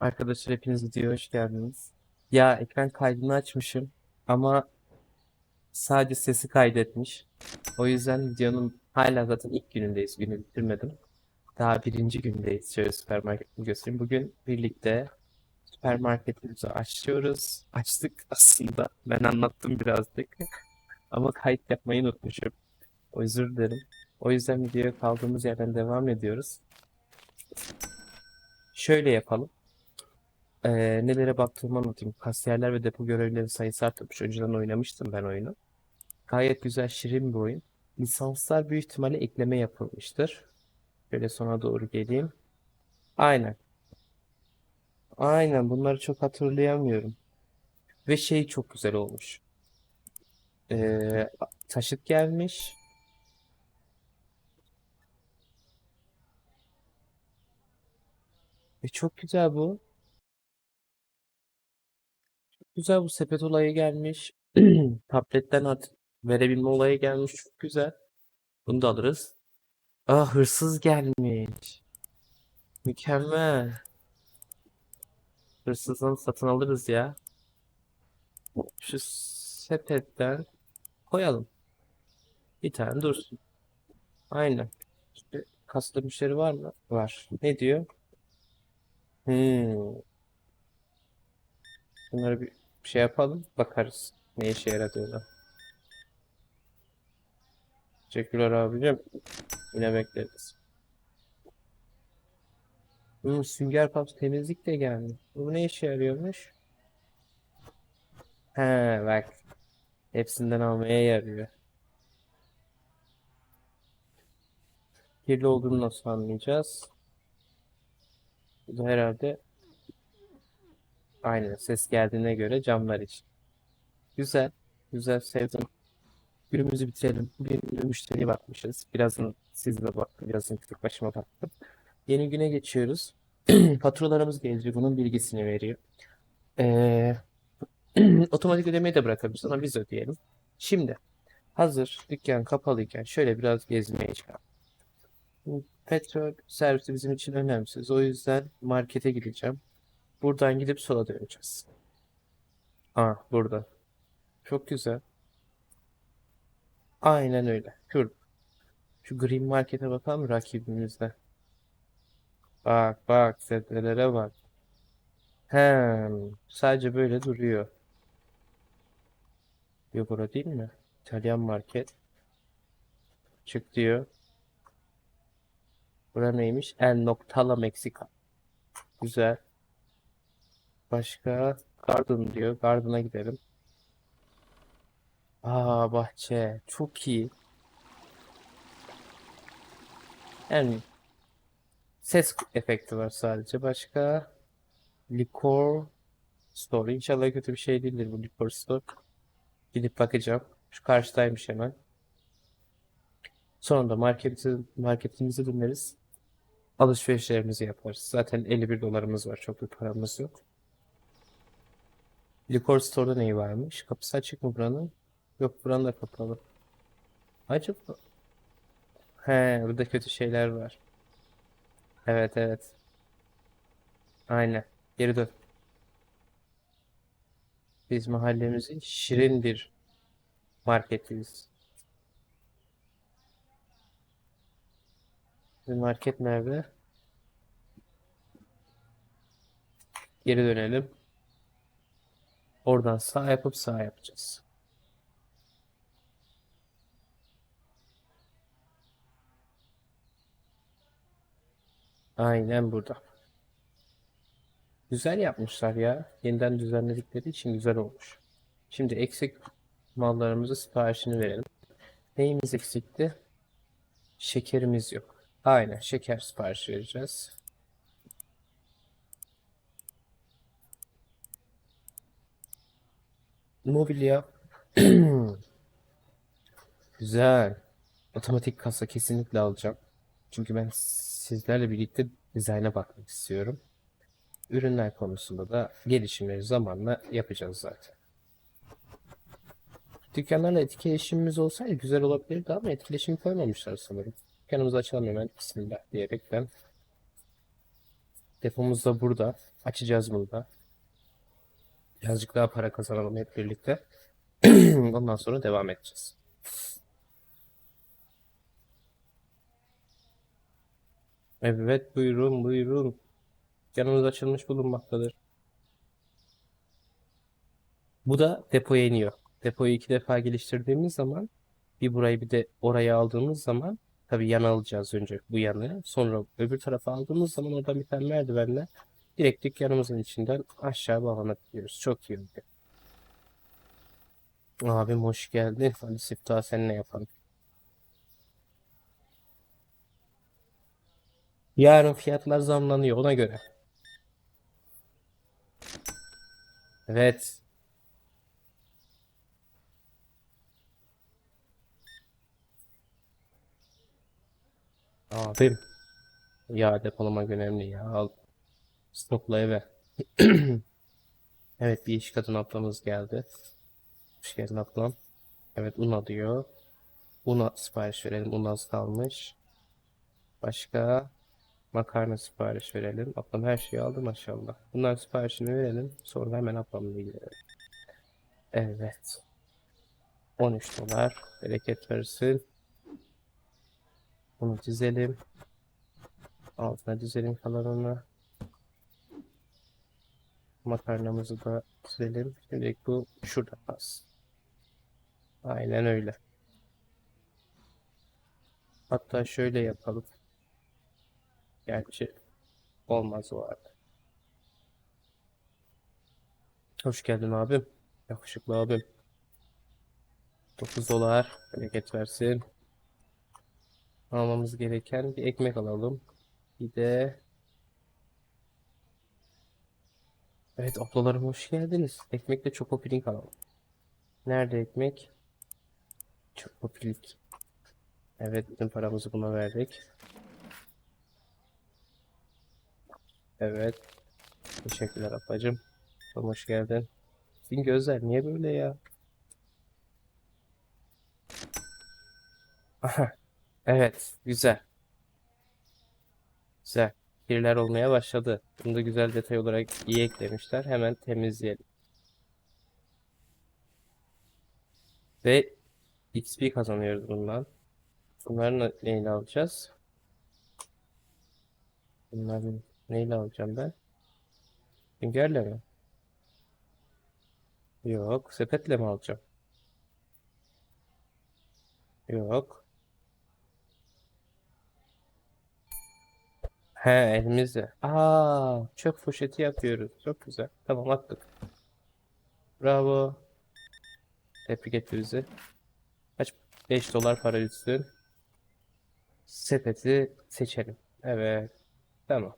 Arkadaşlar hepiniz videoya hoş geldiniz. Ya ekran kaydını açmışım ama sadece sesi kaydetmiş. O yüzden videonun hala zaten ilk günündeyiz. Günü bitirmedim. Daha birinci gündeyiz. Şöyle süpermarketini göstereyim. Bugün birlikte süpermarketimizi açıyoruz. Açtık aslında. Ben anlattım birazcık. Ama kayıt yapmayı unutmuşum. O özür dilerim. O yüzden videoya kaldığımız yerden devam ediyoruz. Şöyle yapalım. Ee, nelere baktığımı anlatayım. Kasiyerler ve depo görevlileri sayısı artmış. Önceden oynamıştım ben oyunu. Gayet güzel, şirin bir oyun. Lisanslar büyük ihtimalle ekleme yapılmıştır. Şöyle sona doğru geleyim. Aynen. Aynen. Bunları çok hatırlayamıyorum. Ve şey çok güzel olmuş. Ee, taşıt gelmiş. Ve çok güzel bu. Güzel bu sepet olayı gelmiş. Tabletten artık verebilme olayı gelmiş. Çok güzel. Bunu da alırız. Aa hırsız gelmiş. Mükemmel. Hırsızdan satın alırız ya. Şu sepetten koyalım. Bir tane dursun. Aynen. İşte kasta müşteri var mı? Var. Ne diyor? Hmm. Bunları bir şey yapalım. Bakarız. Ne işe yaradığına. Teşekkürler abicim. Yine bekleriz. Hmm, sünger kaps temizlik de geldi. Bu ne işe yarıyormuş? He bak. Hepsinden almaya yarıyor. Kirli olduğunu nasıl anlayacağız? Bu da herhalde aynen ses geldiğine göre camlar için. Güzel. Güzel sevdim. Günümüzü bitirelim. Bir müşteriye bakmışız. Birazını sizle baktım. Birazını tek başıma baktım. Yeni güne geçiyoruz. Faturalarımız gelecek. Bunun bilgisini veriyor. Ee, otomatik ödemeyi de bırakabiliriz ama biz ödeyelim. Şimdi hazır dükkan kapalıyken şöyle biraz gezmeye çıkalım. Petrol servisi bizim için önemsiz. O yüzden markete gideceğim. Buradan gidip sola döneceğiz. Aa burada. Çok güzel. Aynen öyle. Şurada. Şu Green Market'e bakalım rakibimizde. Bak bak sebzelere bak. Hem sadece böyle duruyor. Yok orada değil mi? İtalyan market. Çık diyor. Bura neymiş? El Noctala Meksika. Güzel. Başka? Garden diyor. Garden'a gidelim. Aa bahçe. Çok iyi. Yani ses efekti var sadece. Başka? Liquor Store. İnşallah kötü bir şey değildir bu Liquor Store. Gidip bakacağım. Şu karşıdaymış hemen. Sonra da marketi, marketimizi dinleriz. Alışverişlerimizi yaparız. Zaten 51 dolarımız var. Çok bir paramız yok. Liquor Store'da neyi varmış? Kapısı açık mı buranın? Yok buranın da kapalı. Acaba? He, burada kötü şeyler var. Evet evet. Aynen. Geri dön. Biz mahallemizin şirin bir marketiyiz. Bizim market nerede? Geri dönelim. Oradan sağ yapıp sağ yapacağız. Aynen burada. Güzel yapmışlar ya. Yeniden düzenledikleri için güzel olmuş. Şimdi eksik mallarımızı siparişini verelim. Neyimiz eksikti? Şekerimiz yok. Aynen şeker siparişi vereceğiz. Mobilya. Güzel. Otomatik kasa kesinlikle alacağım. Çünkü ben sizlerle birlikte dizayna bakmak istiyorum. Ürünler konusunda da gelişimleri zamanla yapacağız zaten. Dükkanlarla etkileşimimiz olsaydı güzel olabilirdi ama etkileşim koymamışlar sanırım. Dükkanımızı açalım hemen. Bismillah diyerekten. Depomuz da burada. Açacağız burada. Birazcık daha para kazanalım hep birlikte. Ondan sonra devam edeceğiz. Evet buyurun buyurun. Yanımız açılmış bulunmaktadır. Bu da depoya iniyor. Depoyu iki defa geliştirdiğimiz zaman bir burayı bir de oraya aldığımız zaman tabii yana alacağız önce bu yanı. Sonra öbür tarafa aldığımız zaman oradan bir tane merdivenle direkt dükkanımızın içinden aşağı bağlanabiliyoruz. Çok iyi oldu. Abim hoş geldin. Hadi siftah seninle yapalım. Yarın fiyatlar zamlanıyor ona göre. Evet. Abim. Ya depolamak önemli ya. Al. Stokla eve. Evet bir iş kadın ablamız geldi. Hoş geldin ablam. Evet un alıyor. Una sipariş verelim. Un az kalmış. Başka makarna sipariş verelim. Ablam her şeyi aldı maşallah. Bunların siparişini verelim. Sonra hemen ablamla ilgilenelim. Evet. 13 dolar. Bereket versin. Bunu dizelim. Altına dizelim kalanını. Makarnamızı da dizelim. Şimdilik bu şurada kalsın. Aynen öyle. Hatta şöyle yapalım. Gerçi olmaz o arada. Hoş geldin abim. Yakışıklı abim. 9 dolar. Bereket versin. Almamız gereken bir ekmek alalım. Bir de Evet ablalarım hoş geldiniz. Ekmekle choco pudding alalım. Nerede ekmek? Choco pudding. Evet bütün paramızı buna verdik. Evet. Teşekkürler ablacığım. Hoş geldin. Senin gözler niye böyle ya? Aha. Evet. Güzel. Güzel. Kirler olmaya başladı. Bunu da güzel detay olarak iyi eklemişler. Hemen temizleyelim. Ve XP kazanıyoruz bundan. Bunları ne- neyle alacağız? Bunları neyle alacağım ben? Süngerle mi? Yok. Sepetle mi alacağım? Yok. He elimizde. Aa, çöp poşeti yapıyoruz. Çok güzel. Tamam attık. Bravo. Tebrik etti bizi. Kaç? 5 dolar para üstü. Sepeti seçelim. Evet. Tamam.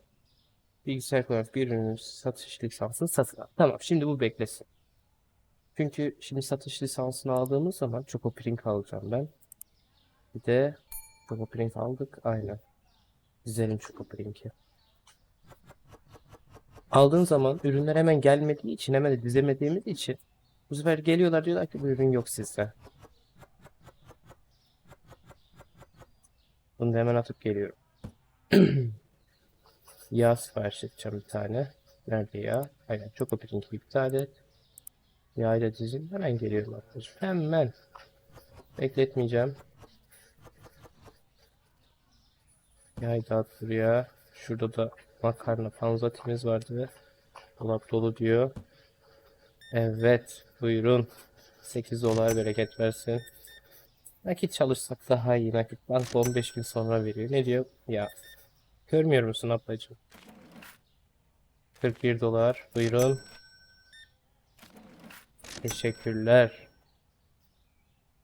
Bilgisayar kullanıp bir ürünün satış lisansını satın al. Tamam şimdi bu beklesin. Çünkü şimdi satış lisansını aldığımız zaman Choco Print alacağım ben. Bir de Choco Print aldık. Aynen. Dizelim Choco Print'i. Aldığın zaman ürünler hemen gelmediği için hemen de dizemediğimiz için bu sefer geliyorlar diyorlar ki bu ürün yok sizde. Bunu da hemen atıp geliyorum. Yağ sipariş edeceğim bir tane. Nerede yağ? Aynen Choco Print'i iptal et. Yağıyla dizim. Hemen geliyorum arkadaşım. Hemen. Bekletmeyeceğim. Yağı da at buraya. Şurada da makarna panzatimiz vardı ve dolap dolu diyor. Evet. Buyurun. 8 dolar bereket versin. Nakit çalışsak daha iyi. Nakit banka 15 gün sonra veriyor. Ne diyor? Ya. Görmüyor musun ablacığım? 41 dolar. Buyurun. Teşekkürler.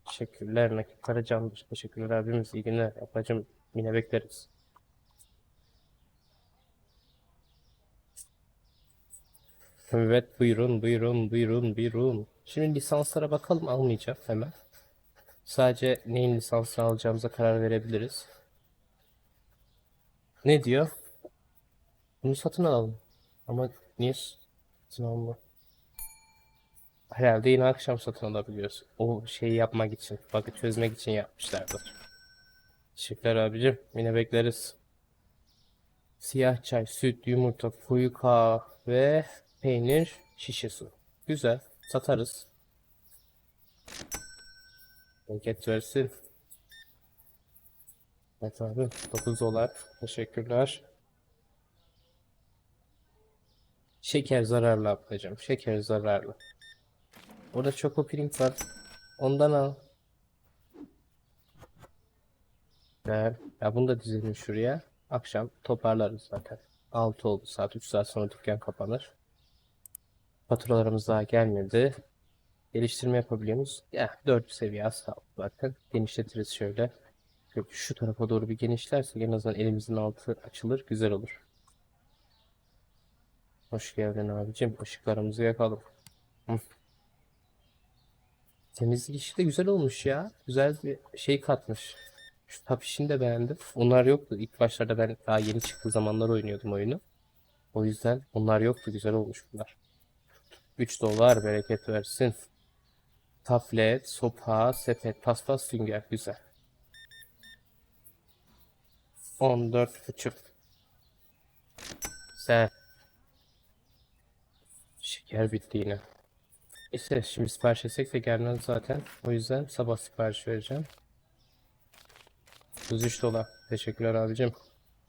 Teşekkürler. Nakit para candır. Teşekkürler abimiz. İyi günler. Ablacığım yine bekleriz. Evet buyurun buyurun buyurun buyurun. Şimdi lisanslara bakalım almayacağım hemen. Sadece neyin lisansını alacağımıza karar verebiliriz. Ne diyor? Bunu satın alalım. Ama niye satın alma? Herhalde yine akşam satın alabiliyoruz. O şeyi yapmak için, bug'ı çözmek için yapmışlardır. Teşekkürler abicim. Yine bekleriz. Siyah çay, süt, yumurta, koyu kahve, peynir, şişe su. Güzel. Satarız. Bereket versin. Evet abi. 9 dolar. Teşekkürler. Şeker zararlı ablacığım. Şeker zararlı. Orada Choco Pring var. Ondan al. Güzel. Ya bunu da dizelim şuraya. Akşam toparlarız zaten. 6 oldu saat. 3 saat sonra dükkan kapanır. Faturalarımız daha gelmedi. Geliştirme yapabiliyor muyuz? Ya 4 seviye az kaldı. Genişletiriz şöyle. Şöyle şu tarafa doğru bir genişlersek en azından elimizin altı açılır. Güzel olur. Hoş geldin abicim. Işıklarımızı yakalım. Temizlik işi de güzel olmuş ya. Güzel bir şey katmış. Şu tap işini de beğendim. Onlar yoktu. İlk başlarda ben daha yeni çıktığı zamanlar oynuyordum oyunu. O yüzden onlar yoktu. Güzel olmuş bunlar. 3 dolar bereket versin. Tablet, sopa, sepet, paspas, sünger. Güzel. 14 buçuk. Güzel. Şeker bitti yine. İşte şimdi sipariş etsek de gelmez zaten. O yüzden sabah sipariş vereceğim. 33 dolar. Teşekkürler abicim.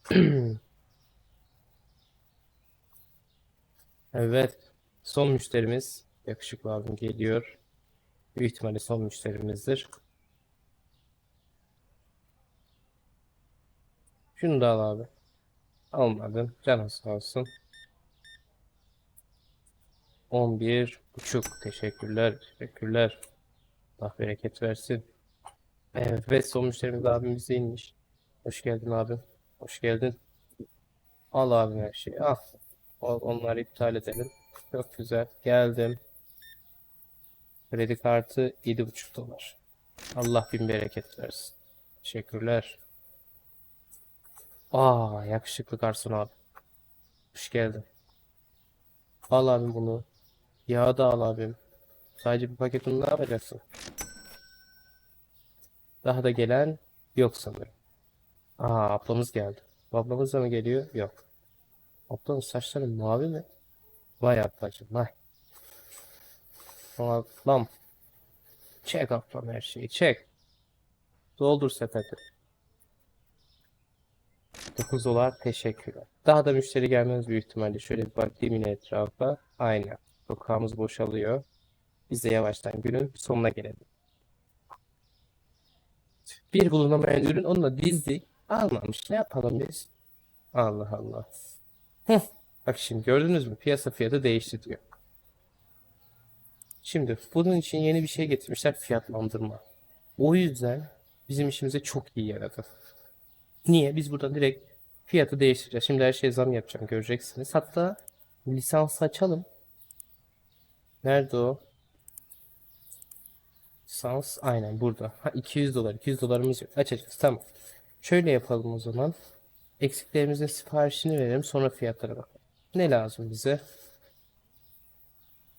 Evet. Son müşterimiz. Yakışıklı abim geliyor. Büyük ihtimalle son müşterimizdir. Şunu da al abi. Almadın. Canın sağ olsun. 11 buçuk. Teşekkürler. Teşekkürler. Allah bereket versin. Evet son müşterimiz abimiz inmiş. Hoş geldin abim. Hoş geldin. Al abim her şeyi. Al. Onları iptal edelim. Çok güzel. Geldim. Kredi kartı 7,5 dolar. Allah bin bereket versin. Teşekkürler. Aa yakışıklı garson abi. Hoş geldin. Al abim bunu. Yağı da al abim. Sadece bir paketini ne yapacaksın? Daha da gelen yok sanırım. Aa ablamız geldi. Ablamız da mı geliyor? Yok. Ablanın saçları mavi mi? Vay ablacım vay. Ablam. Çek ablam her şeyi çek. Doldur sepeti. 9 dolar teşekkürler. Daha da müşteri gelmez büyük ihtimalle. Şöyle bir bakayım yine etrafa. Aynen. Sokağımız boşalıyor. Biz de yavaştan günün sonuna gelelim. Bir bulunamayan ürün onunla dizdik. Almamış. Ne yapalım biz? Allah Allah. Heh. Bak şimdi gördünüz mü? Piyasa fiyatı değişti diyor. Şimdi bunun için yeni bir şey getirmişler fiyatlandırma. O yüzden bizim işimize çok iyi yaradı. Niye? Biz buradan direkt fiyatı değiştireceğiz. Şimdi her şeye zam yapacağım göreceksiniz. Hatta lisans açalım. Nerede o? Lisans aynen burada. Ha 200 dolar. 200 dolarımız yok. Açacağız. Tamam. Şöyle yapalım o zaman. Eksiklerimizin siparişini verelim. Sonra fiyatlara bakalım. Ne lazım bize?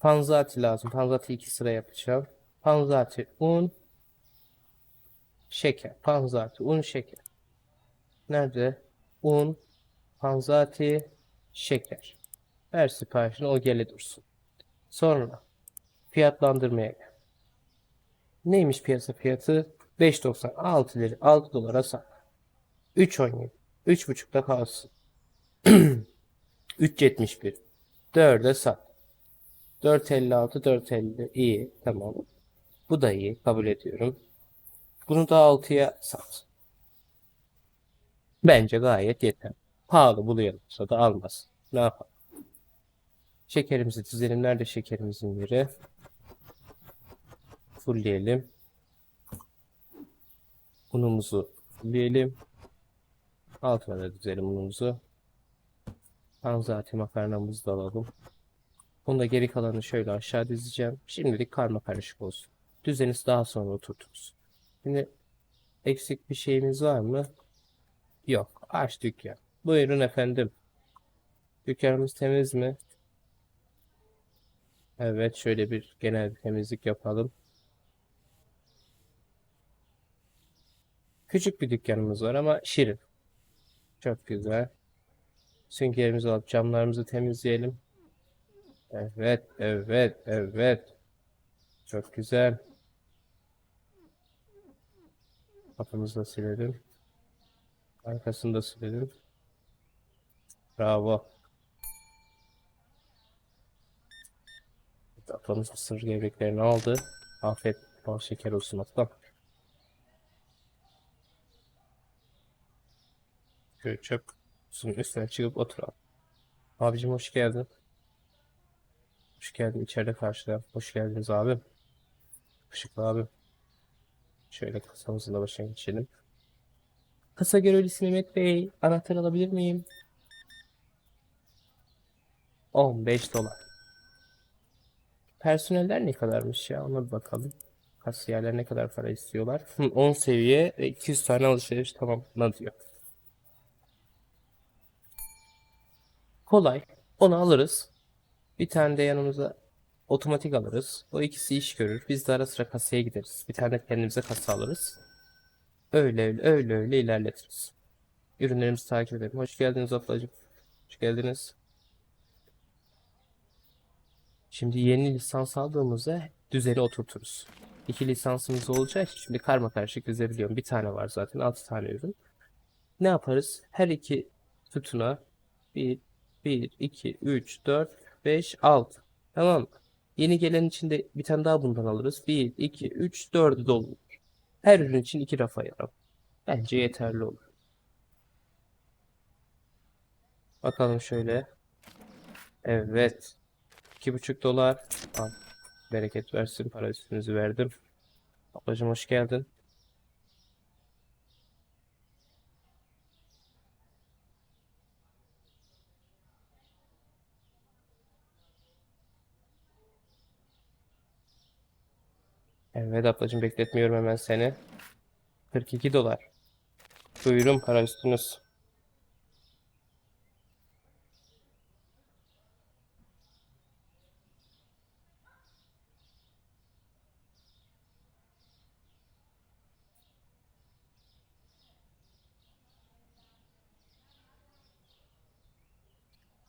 Panzati lazım. Panzati iki sıra yapacağım. Panzati un, şeker. Panzati un, şeker. Nerede? Un, panzati, şeker. Ver siparişini o gele dursun. Sonra fiyatlandırmaya gel. Neymiş piyasa fiyatı? 5.90 6 lira 6 dolara sat. 3.17 3.5'da kalsın. 3.71 4'e sat. 4.56 4.50 iyi tamam. Bu da iyi kabul ediyorum. Bunu da 6'ya sat. Bence gayet yeter. Pahalı buluyorsa da almaz. Ne yapalım? Şekerimizi dizelim. Nerede şekerimizin yeri? Fullleyelim. Unumuzu fullleyelim. Altına da dizelim unumuzu. Panzati makarnamızı da alalım. Onu da geri kalanı şöyle aşağı dizeceğim. Şimdilik karma karışık olsun. Düzeniz daha sonra oturturuz. Şimdi eksik bir şeyimiz var mı? Yok. Aç dükkan. Buyurun efendim. Dükkanımız temiz mi? Evet, şöyle bir genel bir temizlik yapalım. Küçük bir dükkanımız var ama şirin. Çok güzel. Süngerimizi alıp camlarımızı temizleyelim. Evet, evet, evet. Çok güzel. Kapımızı da silelim. Arkasını da silelim. Bravo. Ablamız mısır gevreklerini aldı. Afiyet bal şeker olsun ablam. Şöyle çöp kutusunun üstüne çıkıp oturalım. Abicim hoş geldin. Hoş geldin içeride karşıda. Hoş geldiniz abim. Işıklı abim. Şöyle kasamızın da başına geçelim. Kasa görevlisi Mehmet Bey. Anahtar alabilir miyim? 15 dolar. Personeller ne kadarmış ya? Ona bir bakalım. Kasiyerler ne kadar para istiyorlar? Hı, 10 seviye ve 200 tane alışveriş tamamla diyor. Kolay. Onu alırız. Bir tane de yanımıza otomatik alırız. O ikisi iş görür. Biz de ara sıra kasaya gideriz. Bir tane de kendimize kasa alırız. Öyle öyle öyle öyle ilerletiriz. Ürünlerimizi takip edelim. Hoş geldiniz ablacığım. Hoş geldiniz. Şimdi yeni lisans aldığımızda düzeni oturturuz. İki lisansımız için şimdi karma karışık dizebiliyorum. Bir tane var zaten. Altı tane ürün. Ne yaparız? Her iki sütuna 1, 1, 2, 3, 4, 5, 6. Tamam mı? Yeni gelen için de bir tane daha bundan alırız. 1, 2, 3, 4'ü dolu. Her ürün için iki raf ayıralım. Bence yeterli olur. Bakalım şöyle. Evet. 2,5 dolar. Al. Bereket versin. Para üstünüzü verdim. Ablacığım hoş geldin. Evet bekletmiyorum hemen seni. 42 dolar. Buyurun para üstünüz.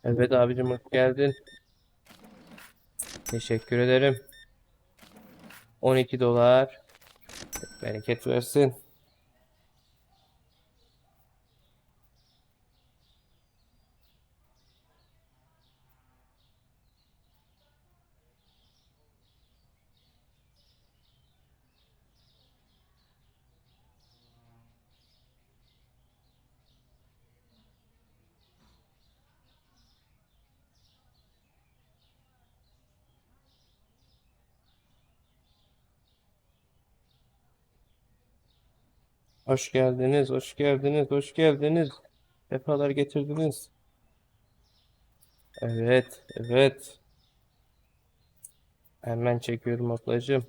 Evet abicim hoş geldin. Teşekkür ederim. 12 dolar. Bereket versin. Hoş geldiniz, hoş geldiniz, hoş geldiniz. Defalar getirdiniz. Evet, evet. Hemen çekiyorum ablacığım.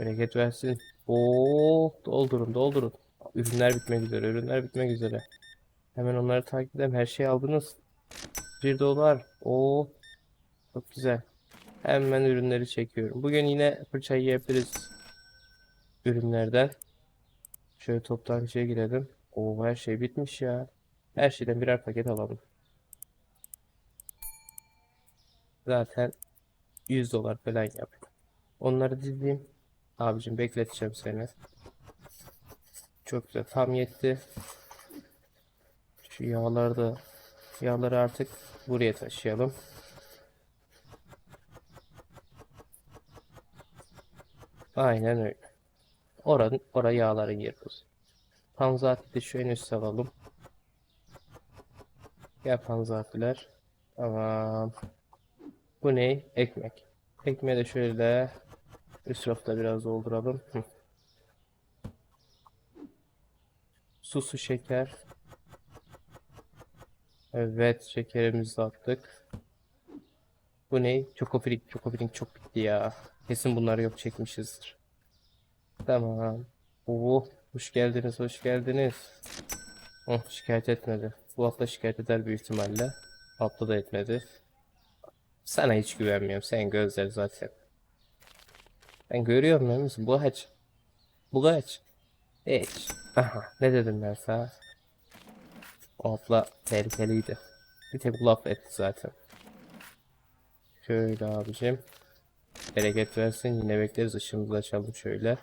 Bereket versin. Oo, doldurun, doldurun. Ürünler bitmek üzere, ürünler bitmek üzere. Hemen onları takip edelim. Her şeyi aldınız. 1 dolar. Oo, çok güzel. Hemen ürünleri çekiyorum. Bugün yine fırça yiyebiliriz. Ürünlerden. Şöyle toptancıya girelim. Oo her şey bitmiş ya. Her şeyden birer paket alalım. Zaten 100 dolar falan yap. Onları dizeyim. Abicim bekleteceğim seni. Çok güzel. Tam yetti. Şu yağları da yağları artık buraya taşıyalım. Aynen öyle. Oranın oraya yağları yeriz. Panzati şu en üstte alalım. Gel panzatiler. Tamam. Bu ne? Ekmek. Ekmeği de şöyle üst rafta biraz dolduralım. Hı. Su su şeker. Evet şekerimizi attık. Bu ne? Çokofrik. Çokofrik çok bitti ya. Kesin bunları yok çekmişizdir. Tamam. Oo, hoş geldiniz, hoş geldiniz. Oh, şikayet etmedi. Bu hafta şikayet eder büyük ihtimalle. Hafta da etmedi. Sana hiç güvenmiyorum. Sen gözler zaten. Ben görüyorum değil misin? Bu haç. Bu kaç? Hiç. Aha, ne dedim ben sana? Abla tehlikeliydi. Bir tek laf etti zaten. Şöyle abicim. Bereket versin. Yine bekleriz. Işığımızı açalım şöyle.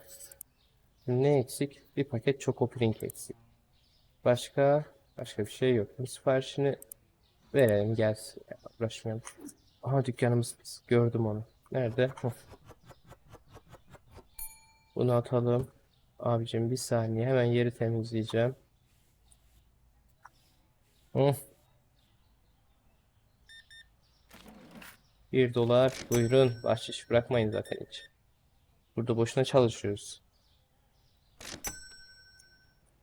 Ne eksik? Bir paket Choco Pring eksik. Başka? Başka bir şey yok. Bu siparişini verelim gelsin. Ya, uğraşmayalım. Aha dükkanımız. Gördüm onu. Nerede? Heh. Bunu atalım. Abicim bir saniye. Hemen yeri temizleyeceğim. Hı. 1 dolar. Buyurun. Bahşiş bırakmayın zaten hiç. Burada boşuna çalışıyoruz.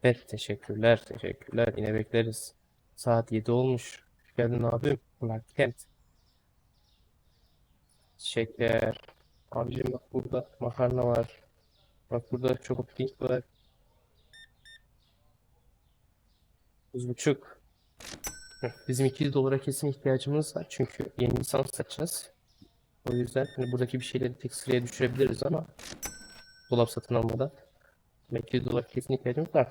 Evet teşekkürler. Teşekkürler. Yine bekleriz. Saat 7 olmuş. Hoş geldin abim. Clark Kent. Şeker. Abicim bak burada makarna var. Bak burada çokopik var. Buz buçuk. Bizim 200 dolara kesin ihtiyacımız var. Çünkü yeni lisans açacağız. O yüzden hani buradaki bir şeyleri tek sıraya düşürebiliriz ama dolap satın almadan. 200 dolar kesin ihtiyacımız var.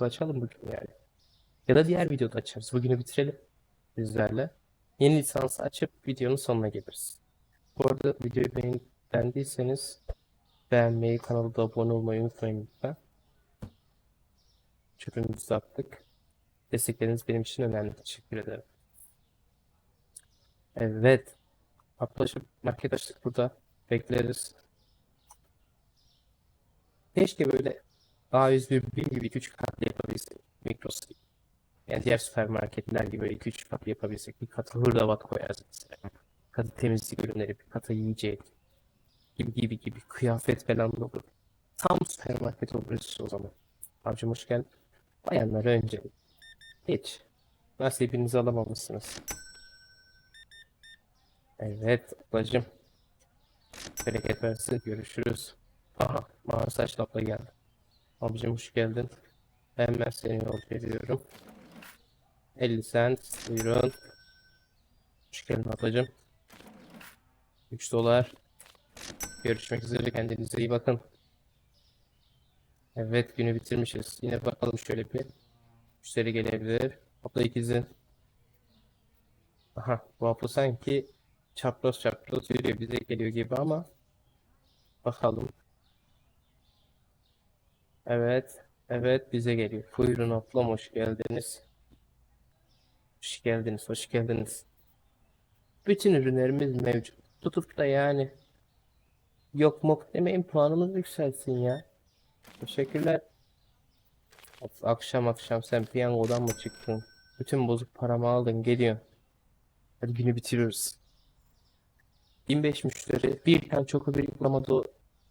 Açalım bugün yani. Ya da diğer videoda açarız. Bugünü bitirelim bizlerle. Yeni lisansı açıp videonun sonuna geliriz. Bu arada videoyu beğen beğendiyseniz beğenmeyi, kanala da abone olmayı unutmayın lütfen. Çöpümüzü attık. Destekleriniz benim için önemli. Teşekkür ederim. Evet. Ablacığım market açtık burada. Bekleriz. Keşke böyle A101 BİM gibi 2-3 katlı yapabilsek. Migros. Yani diğer süpermarketler gibi böyle 2-3 katlı yapabilsek. Bir katı hırdavat koyarız mesela. Bir katı temizlik ürünleri, bir katı yiyecek. Gibi gibi gibi. Kıyafet falan da olur. Tam süpermarket oluruz o zaman. Abicim hoş geldin. Bayanlara önce. Hiç. Nasibinizi alamamışsınız. Evet ablacığım. Bereket versin. Görüşürüz. Aha, mavi saçlı abla geldi. Abicim hoş geldin. Hemen seni yol veriyorum. 50 cent. Buyurun. Hoş geldin ablacığım. 3 dolar. Görüşmek üzere. Kendinize iyi bakın. Evet günü bitirmişiz. Yine bakalım şöyle bir. Müşteri gelebilir. Abla ikizin. Aha bu abla sanki çapraz çapraz yürüyor. Bize geliyor gibi ama. Bakalım. Evet. Evet bize geliyor. Buyurun ablam hoş geldiniz. Hoş geldiniz. Hoş geldiniz. Bütün ürünlerimiz mevcut. Tutup da yani yok mok demeyin puanımız yükselsin ya. Teşekkürler. Of, akşam akşam sen piyangodan mı çıktın? Bütün bozuk paramı aldın geliyor. Hadi günü bitiriyoruz. 25 müşteri. Bir tane çok bir uygulamada o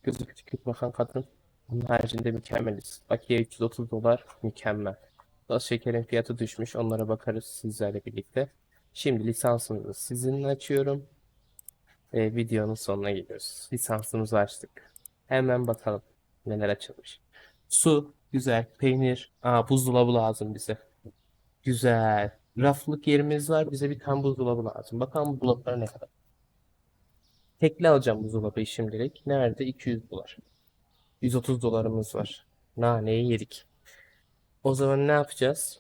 gözü küçük bakan kadın. Onun haricinde mükemmeliz. Bakiye 330 dolar mükemmel. Gaz şekerin fiyatı düşmüş. Onlara bakarız sizlerle birlikte. Şimdi lisansımızı sizinle açıyorum. Ve videonun sonuna geliyoruz. Lisansımızı açtık. Hemen bakalım neler açılmış. Su, güzel. Peynir. Aa, buzdolabı lazım bize. Güzel. Raflık yerimiz var. Bize bir tane buzdolabı lazım. Bakalım buzdolapları ne kadar. Tekli alacağım buzdolabı şimdilik. Nerede? 200 dolar. 130 dolarımız var. Naneyi yedik. O zaman ne yapacağız?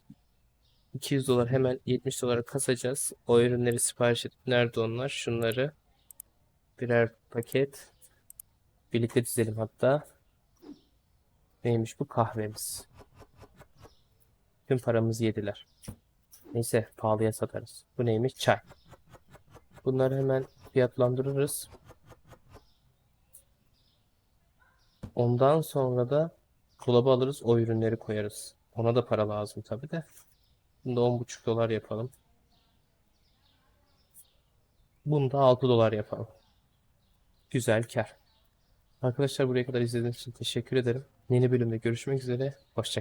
200 dolar hemen 70 dolara kasacağız. O ürünleri sipariş edip nerede onlar? Şunları birer paket birlikte dizelim hatta. Neymiş bu kahvemiz? Tüm paramızı yediler. Neyse pahalıya satarız. Bu neymiş? Çay. Bunları hemen fiyatlandırırız. Ondan sonra da dolaba alırız o ürünleri koyarız. Ona da para lazım tabi de. Bunu da 10,5 dolar yapalım. Bunu da 6 dolar yapalım. Güzel kar. Arkadaşlar buraya kadar izlediğiniz için teşekkür ederim. Yeni bölümde görüşmek üzere. Hoşça